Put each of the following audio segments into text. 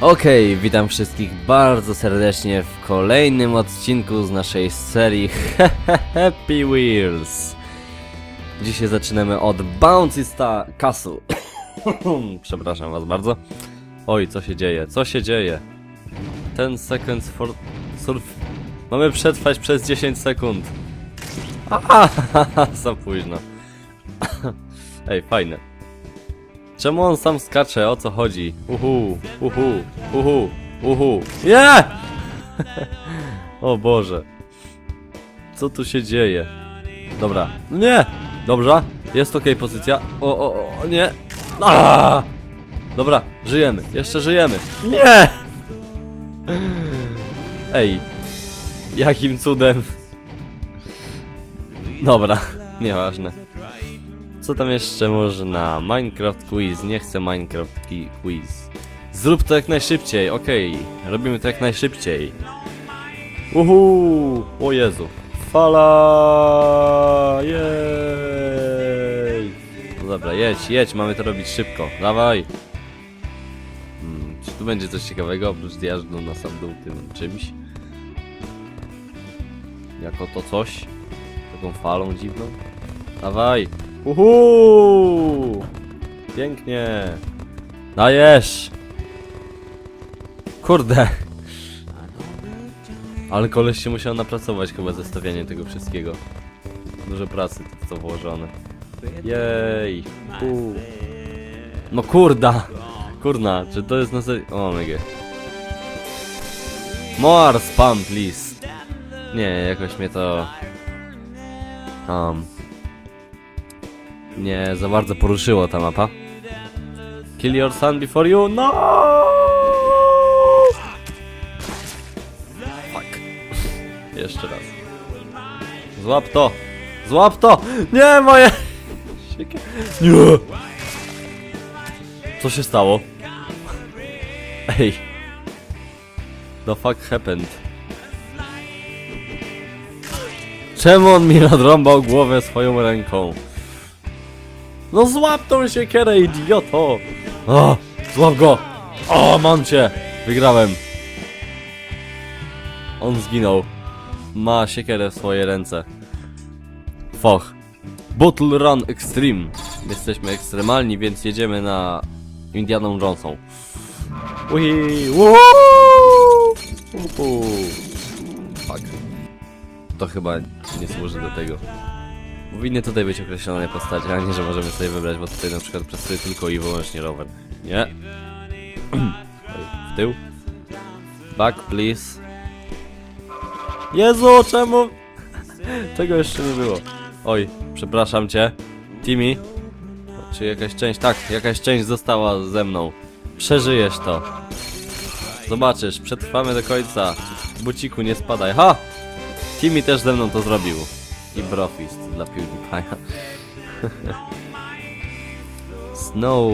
Okej, witam wszystkich bardzo serdecznie w kolejnym odcinku z naszej serii Happy Wheels. Dzisiaj zaczynamy od Bouncy Star Castle. Przepraszam was bardzo. Oj, co się dzieje? Co się dzieje? 10 seconds for surf. Mamy przetrwać przez 10 sekund. Aha, za późno. Ej, fajne. Czemu on sam skacze? O co chodzi? Uhu, uhu, uhu, uhu. Nie! o Boże. Co tu się dzieje? Dobra. Nie! Dobrze. Jest okej pozycja. O, o, o, nie. Aaaa! Dobra, żyjemy. Jeszcze żyjemy. Nie! Ej. Jakim cudem? Dobra, nieważne. Co tam jeszcze można? Minecraft quiz, nie chcę Minecraft quiz. Zrób to jak najszybciej, okej. Robimy to jak najszybciej. Uhu! O Jezu. Fala! Jej! No dobra, jedź, jedź, mamy to robić szybko. Dawaj! Hmm, czy tu będzie coś ciekawego oprócz zjazdu na sam dół tym czymś? Jako to coś? Taką falą dziwną? Dawaj! Uhu! Pięknie! Dajesz! Kurde! Ale koleś się musiał napracować chyba zestawianie tego wszystkiego. Dużo pracy w to włożone. Jej! No kurda! Kurna, czy to jest na serio? O mega. More spam, please! Nie, jakoś mnie to... Um, nie za bardzo poruszyło ta mapa. Kill your son before you. No! Fuck. Jeszcze raz. Złap to! Złap to! Nie moje! Nie! Co się stało? Ej. The fuck happened? Czemu on mi nadrąbał głowę swoją ręką? No złap tą siekierę, idioto! O, złap go! O, mam cię! Wygrałem. On zginął. Ma siekierę w swoje ręce. Foch. Bottle Run Extreme. Jesteśmy ekstremalni, więc jedziemy na Indianą woo! Uhu. Fuck. To chyba nie służy do tego. Powinny tutaj być określone postacie, a nie, że możemy sobie wybrać, bo tutaj na przykład pracuje tylko i wyłącznie rower. Nie. W tył. Back, please. Jezu, czemu? Tego jeszcze nie było. Oj, przepraszam cię. Timmy. Czy jakaś część? Tak, jakaś część została ze mną. Przeżyjesz to. Zobaczysz, przetrwamy do końca. Buciku, nie spadaj. Ha! Timmy też ze mną to zrobił. I Brofist dla PewDiePie'a. Snow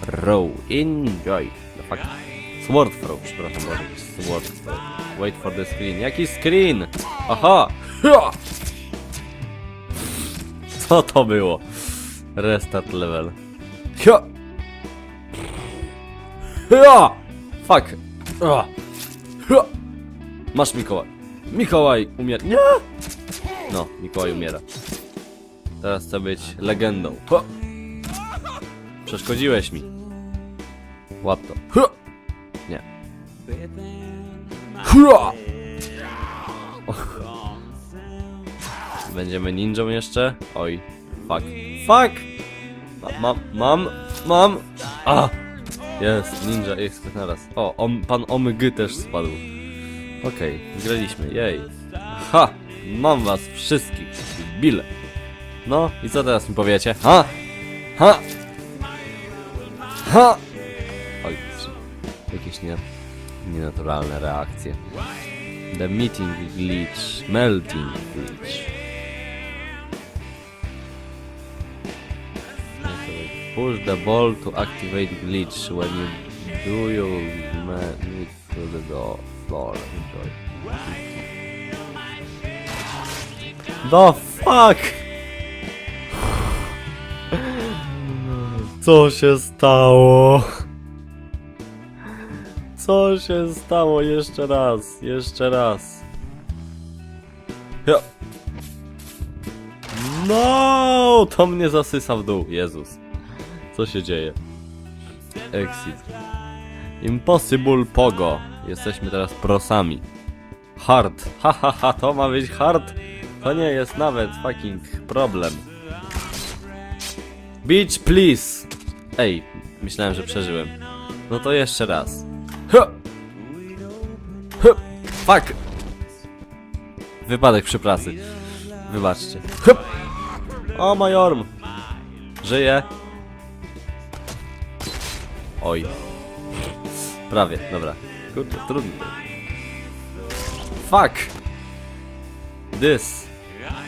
throw. Enjoy. The fuck. Sword throw, przepraszam bardzo. Sword throw. Wait for the screen. Jaki screen? Aha! Co to było? Restart level. Hia! Hia! Fuck! Hia! Masz Mikołaj. Mikołaj umiera. Nie! No, Mikołaj umiera. Teraz chcę być legendą. Ha! Przeszkodziłeś mi. Łap to. Ha! Nie. Och. Będziemy ninją jeszcze? Oj. Fuck. Fuck! Ma, mam, mam, mam. A! Jest, ninja jest naraz. O, pan Omygy też spadł. Okej, wygraliśmy, jej. Ha! Mam was wszystkich, bile. No, i co teraz mi powiecie? Ha! Ha! Ha! Oj, jakieś nie, nienaturalne reakcje. The meeting glitch, melting glitch. Push the ball to activate glitch. When you do, you need to the floor. Enjoy. The fuck? Co się stało? Co się stało? Jeszcze raz, jeszcze raz. No, to mnie zasysa w dół. Jezus. Co się dzieje? Exit. Impossible Pogo. Jesteśmy teraz prosami. Hard. Ha ha ha, to ma być hard. To nie jest nawet fucking problem. Beach, please. Ej, myślałem, że przeżyłem. No to jeszcze raz. Ha! Ha! Fuck! Wypadek przy pracy. Wybaczcie. Ha! O, majorm! Żyje. Oj. Prawie, dobra. Kurde, trudno. Fuck! This.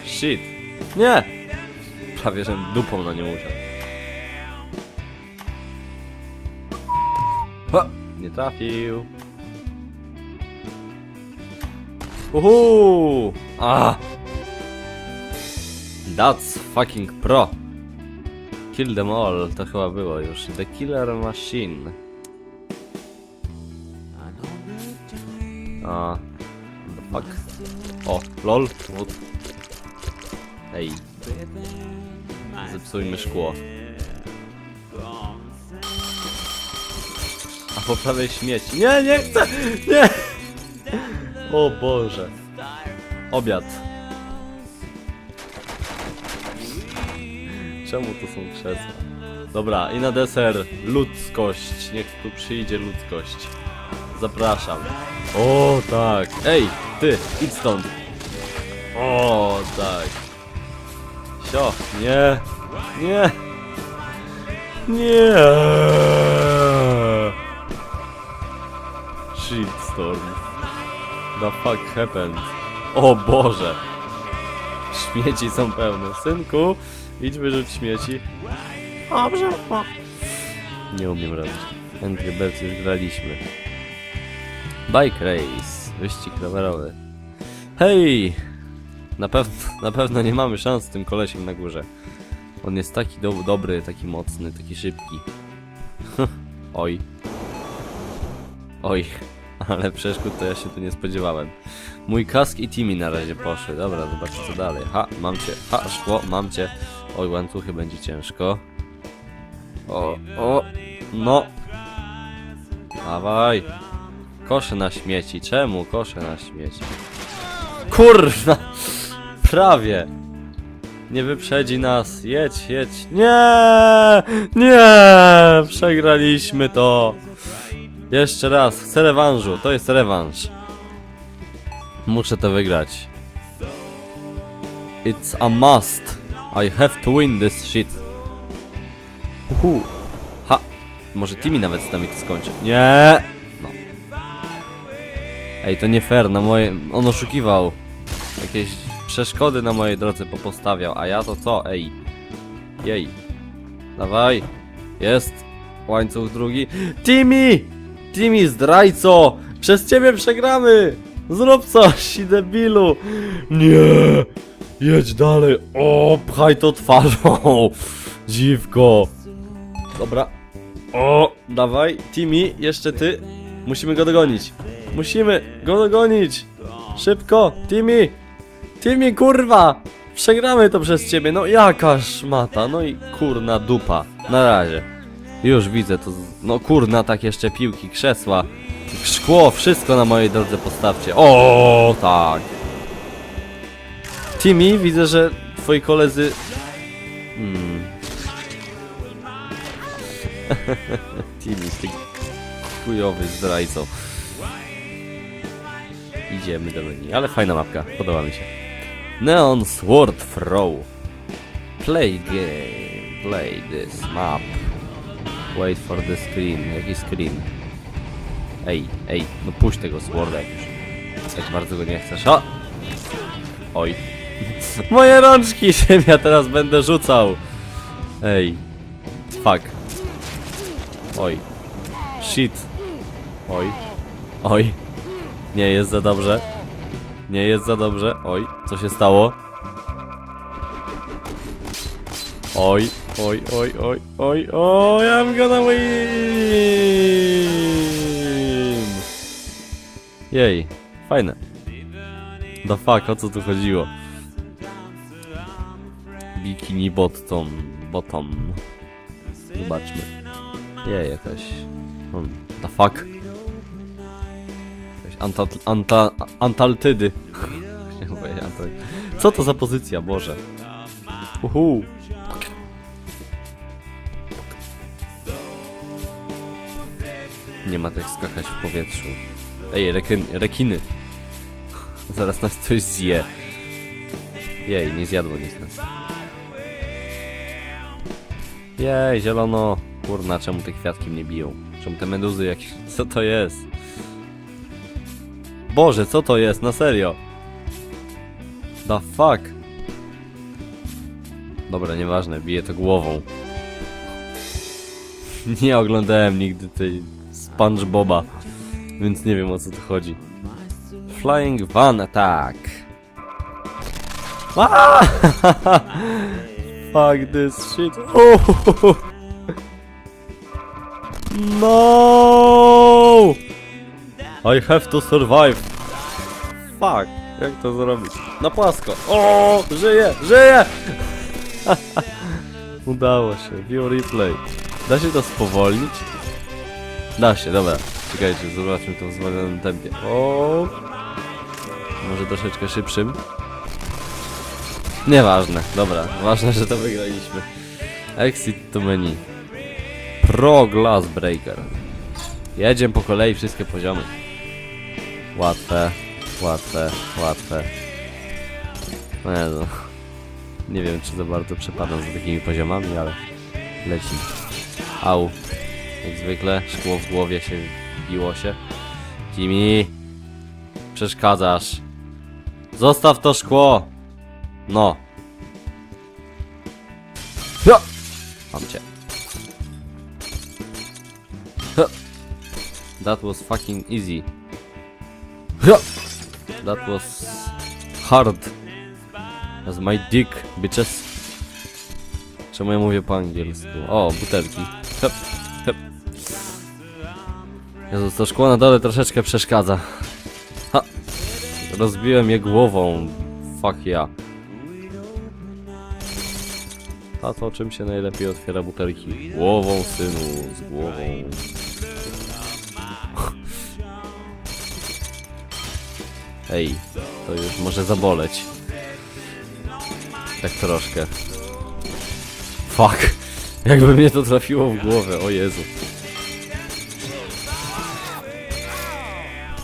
Shit. Nie! Prawie, że dupą na nie usiadł. Ha! Nie trafił. Uhu! Ah! That's fucking pro. Kill them all, to chyba było już. The Killer Machine. A. The fuck? O, lol. O. Ej. Zepsujmy szkło. A po prawej śmieci. Nie, nie chcę! Nie! O Boże. Obiad. Czemu to są krzesła? Dobra, i na deser ludzkość. Niech tu przyjdzie ludzkość. Zapraszam. O tak. Ej, ty, idź stąd. O tak. Sio, nie. Nie. Nie. Shitstorm. The fuck happened? O Boże. Śmieci są pełne. Synku, idź wyrzuć śmieci. Dobrze. Nie umiem robić. Angry Birds już graliśmy. Bike race. Wyścig rowerowy. Hej! Na pewno, na pewno nie mamy szans z tym kolesiem na górze. On jest taki do, dobry, taki mocny, taki szybki. Oj. Oj. Ale przeszkód to ja się tu nie spodziewałem. Mój kask i Timmy na razie poszły. Dobra, zobaczcie co dalej. Ha, mam cię. Ha, szkło, mam cię. Oj, łańcuchy będzie ciężko. O, o, no. Dawaj. Kosze na śmieci. Czemu kosze na śmieci? Kurwa! Prawie. Nie wyprzedzi nas. Jedź, jedź. Nie! Nie! Przegraliśmy to. Jeszcze raz. Chcę rewanżu. To jest rewanż. Muszę to wygrać. It's a must. I have to win this shit. Uhu. Ha. Może Timmy nawet z nami to skończy. Nie! No. Ej, to nie fair, na moje... On oszukiwał. Jakieś przeszkody na mojej drodze popostawiał, a ja to co? Ej. Jej. Dawaj. Jest. Łańcuch drugi. Timmy! Timmy, zdrajco! Przez ciebie przegramy! Zrób coś, debilu! Nie! Jedź dalej! O, pchaj to twarzą! Dziwko! Dobra. O, dawaj, Timmy, jeszcze ty. Musimy go dogonić. Musimy go dogonić! Szybko, Timmy! Timmy, kurwa! Przegramy to przez ciebie, no jaka szmata, no i kurna dupa. Na razie. Już widzę to, no kurna, tak jeszcze piłki, krzesła, szkło, wszystko na mojej drodze postawcie. O, tak. Timmy, widzę, że twoi koledzy... Hmm. Timmy, ty chujowy zdrajco. Idziemy do menu, ale fajna mapka, podoba mi się. Neon Sword Throw. Play game, play this map. Wait for the screen, jaki screen? Ej, ej, no puść tego Sworda jak już. Jak bardzo go nie chcesz. O! Oj. Moje rączki, czym ja teraz będę rzucał? Ej. Fuck. Oj. Shit. Oj. Oj. Nie jest za dobrze. Nie jest za dobrze. Oj, co się stało? Oj, oj, oj, oj, oj, oj, I'm gonna win! Jej, fajne. The fuck, o co tu chodziło? Bikini bottom, bottom. Zobaczmy. Jej, jakaś... Hmm, the fuck? Antaltydy. Co to za pozycja, Boże? Uhu. Nie ma tak skakać w powietrzu. Ej, rekin, rekiny. Zaraz nas coś zje. Jej, nie zjadło nic nas. Jej, zielono. Kurna, czemu te kwiatki mnie biją? Czemu te meduzy jakieś... Co to jest? Boże, co to jest? Na serio? The fuck? Dobra, nieważne, biję to głową. Nie oglądałem nigdy tej SpongeBoba, więc nie wiem o co tu chodzi. Flying Van Attack. Ah! Fuck this shit. Oh! No! I have to survive. Fuck, jak to zrobić? Na płasko. O, żyję, żyję! Udało się, view replay. Da się to spowolnić? Da się, dobra. Czekajcie, zobaczmy to w zwolnionym tempie. O, może troszeczkę szybszym. Nieważne, dobra. Ważne, że to wygraliśmy. Exit to menu. Pro Glass Breaker. Jedziemy po kolei wszystkie poziomy. Łatwe, łatwe, łatwe. No Jezu. Nie wiem, czy za bardzo przepadam za takimi poziomami, ale lecimy. Au. Jak zwykle, szkło w głowie się biło się. Kimi, przeszkadzasz. Zostaw to szkło! No. Ja! Mam cię. Ha! That was fucking easy. That was hard. As my dick, bitches. Czemu ja mówię po angielsku? O, butelki. Hep, hep. Jezu, to szkło na dole troszeczkę przeszkadza. Ha! Rozbiłem je głową. Fuck ja. Tato, czym się najlepiej otwiera butelki? Głową, synu, z głową. Ej, to już może zaboleć. Tak troszkę. Fuck. Jakby mnie to trafiło w głowę, o Jezu.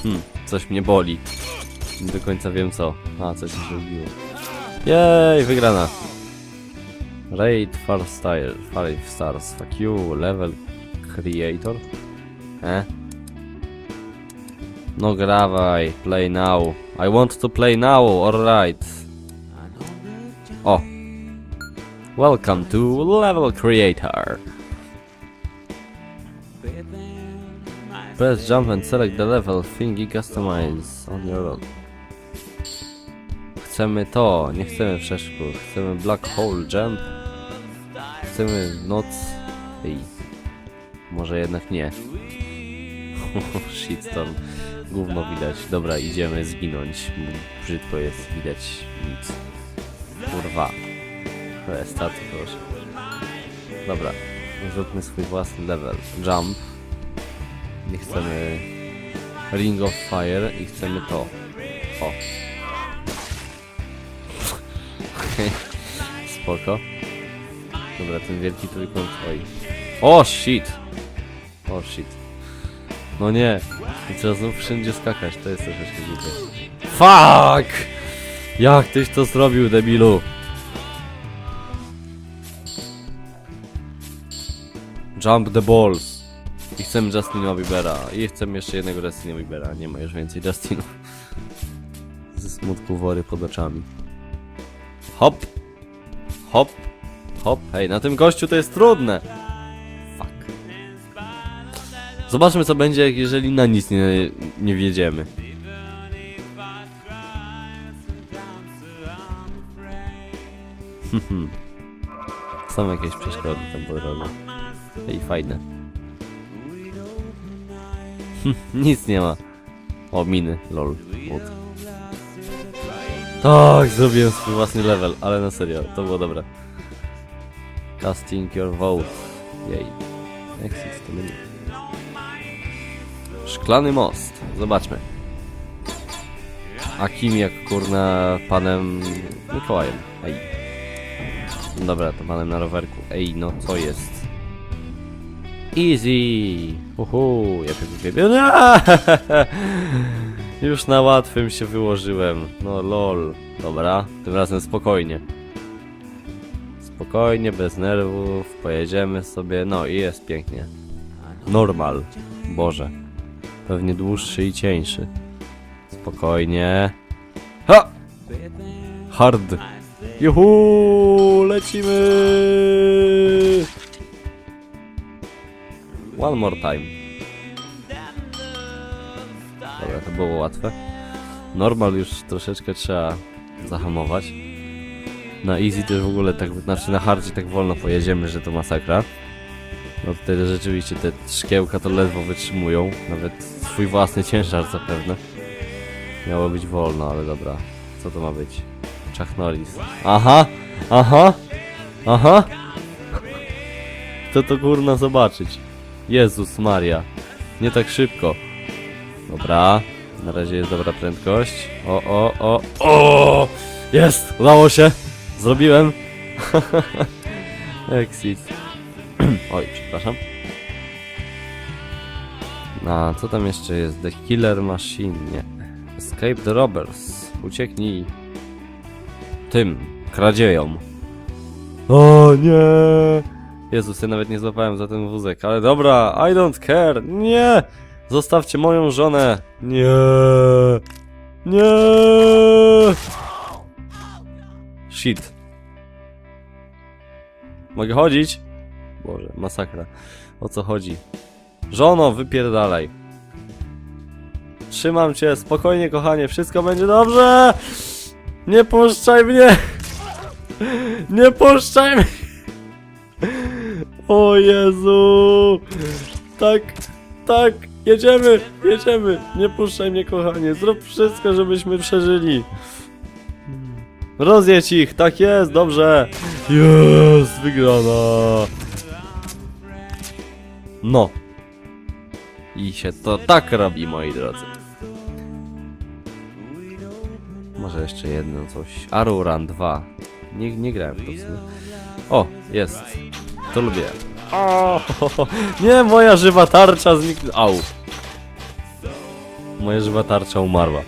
Hmm, coś mnie boli. Nie do końca wiem co. A, coś się zrobiło. Jej, wygrana. Raid 5 style, 5 stars, fuck you, level creator. Eh? No grawaj, play now. I want to play now, alright. O. Welcome to level creator. Press jump and select the level thingy customize on your own. Chcemy to, nie chcemy przeszkód. Chcemy black hole jump. Chcemy noc. Ej. Może jednak nie. Shitstorm. Gówno widać. Dobra, idziemy zginąć. Brzydko jest, widać nic. Kurwa. Restart, proszę. Dobra. Zróbmy swój własny level. Jump. Nie chcemy Ring of Fire i chcemy to. O. Spoko. Dobra, ten wielki trójkąt. Oj. O shit! O shit. No nie. I trzeba znów wszędzie skakać, to jest troszeczkę głupie. Fuck! Jak tyś to zrobił, debilu? Jump the balls. I chcemy Justina Biebera. I chcemy jeszcze jednego Justina Biebera. Nie ma już więcej Justinów. Ze smutku wory pod oczami. Hop! Hop! Hop! Hej, na tym gościu to jest trudne! Zobaczmy co będzie, jeżeli na nic nie, nie wjedziemy. Są jakieś przeszkody tam po drodze. Ej, fajne. Nic nie ma. O, miny, lol. Tak, zrobiłem swój własny level, ale na serio, to było dobre. Casting your vote. Jej. Exit to menu. Szklany most. Zobaczmy. A kim jak kurna panem Mikołajem. Ej. Dobra, to panem na rowerku. Ej, no co jest? Easy! Uhu, ja wiem, Już na łatwym się wyłożyłem. No lol. Dobra, tym razem spokojnie. Spokojnie, bez nerwów, pojedziemy sobie. No i jest pięknie. Normal. Boże. Pewnie dłuższy i cieńszy. Spokojnie. Ha! Hard. Juhu! Lecimy! One more time. Dobra, to było łatwe. Normal już troszeczkę trzeba zahamować. Na easy też w ogóle tak, znaczy na hardzie tak wolno pojedziemy, że to masakra. No tutaj to rzeczywiście te szkiełka to ledwo wytrzymują, nawet swój własny ciężar zapewne. Miało być wolno, ale dobra. Co to ma być? Chuck Norris. Aha! Aha! Aha! Chcę to kurna zobaczyć. Jezus Maria. Nie tak szybko. Dobra. Na razie jest dobra prędkość. O, o, o. O! Jest! Udało się! Zrobiłem! Exit. Oj, przepraszam. A co tam jeszcze jest? The Killer Machine, nie. Escape the Robbers. Ucieknij tym kradziejom. O nie! Jezus, ja nawet nie złapałem za ten wózek, ale dobra, I don't care. Nie! Zostawcie moją żonę. Nie! Nie! Shit. Mogę chodzić? Boże, masakra. O co chodzi? Żono, wypierdalaj. Trzymam cię, spokojnie kochanie, wszystko będzie dobrze! Nie puszczaj mnie! Nie puszczaj mnie! O Jezu! Tak, tak, jedziemy, jedziemy! Nie puszczaj mnie kochanie, zrób wszystko, żebyśmy przeżyli. Rozjedź ich, tak jest, dobrze! Jest, wygrana! No. I się to tak robi, moi drodzy. Może jeszcze jedno coś. Aruran 2. Nie, nie grałem w to w. O, jest. To lubię. O, nie, moja żywa tarcza zniknęła. Au. Moja żywa tarcza umarła.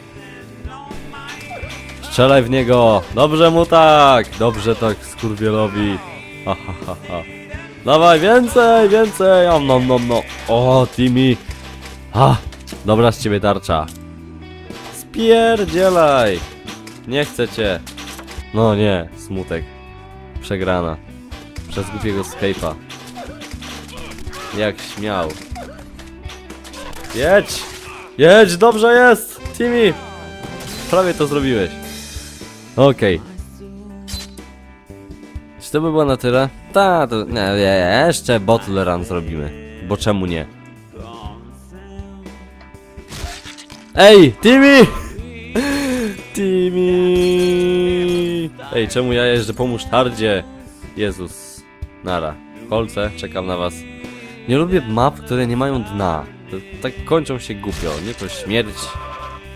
Strzelaj w niego! Dobrze mu tak! Dobrze tak skurwielowi. Ha, ha, ha, ha. Dawaj, więcej, więcej! Om, nom, nom, no. O, Timmy! Ha! Dobra z ciebie tarcza. Spierdzielaj! Nie chcę cię. No nie, smutek. Przegrana. Przez głupiego Skype'a. Jak śmiał. Jedź! Jedź, dobrze jest! Timmy! Prawie to zrobiłeś. Okej. Czy to by było na tyle? Ta, to nie, jeszcze bottle run zrobimy. Bo czemu nie? Ej, Timmy! Timmy! Ej, czemu ja jeżdżę po musztardzie? Jezus. Nara. Kolce, czekam na was. Nie lubię map, które nie mają dna. To, tak kończą się głupio. Nie to śmierć.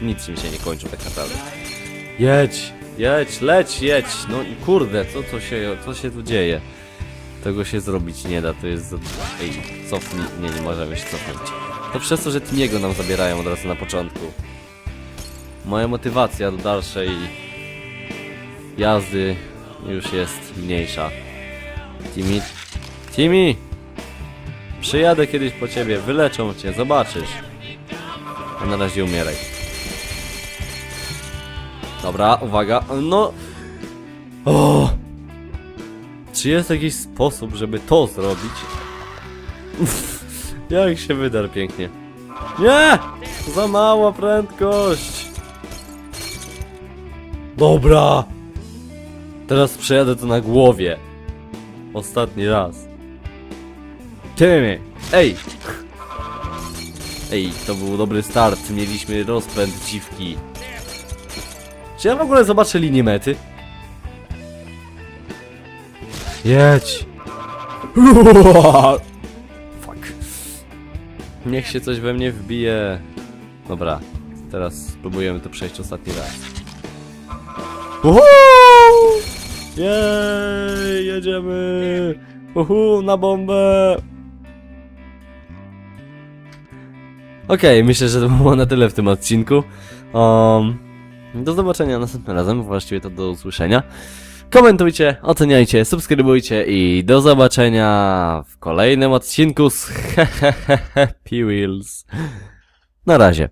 Nic mi się nie kończą tak naprawdę. Jedź, jedź, leć, jedź. No kurde, co, co, się, co się tu dzieje? Tego się zrobić nie da, to jest... Ej, cofnij, nie, nie możemy się cofnąć. To przez to, że Timiego nam zabierają od razu na początku. Moja motywacja do dalszej jazdy już jest mniejsza. Timmy, Timmy! Przyjadę kiedyś po ciebie, wyleczą cię, zobaczysz. A na razie umieraj. Dobra, uwaga, no... O! Czy jest jakiś sposób, żeby to zrobić? Jak się wydarł pięknie. Nie! Za mała prędkość! Dobra! Teraz przejadę to na głowie. Ostatni raz. Timmy! Ej! Ej, to był dobry start, mieliśmy rozpęd dziwki. Czy ja w ogóle zobaczę linię mety? Jedź! Fuck. Niech się coś we mnie wbije. Dobra, teraz spróbujemy to przejść ostatni raz. Uhu! Jej, jedziemy! Uhu, na bombę! Okej, myślę, że to było na tyle w tym odcinku. Um, do zobaczenia następnym razem, właściwie to do usłyszenia. Komentujcie, oceniajcie, subskrybujcie i do zobaczenia w kolejnym odcinku z Happy Wheels. Na razie.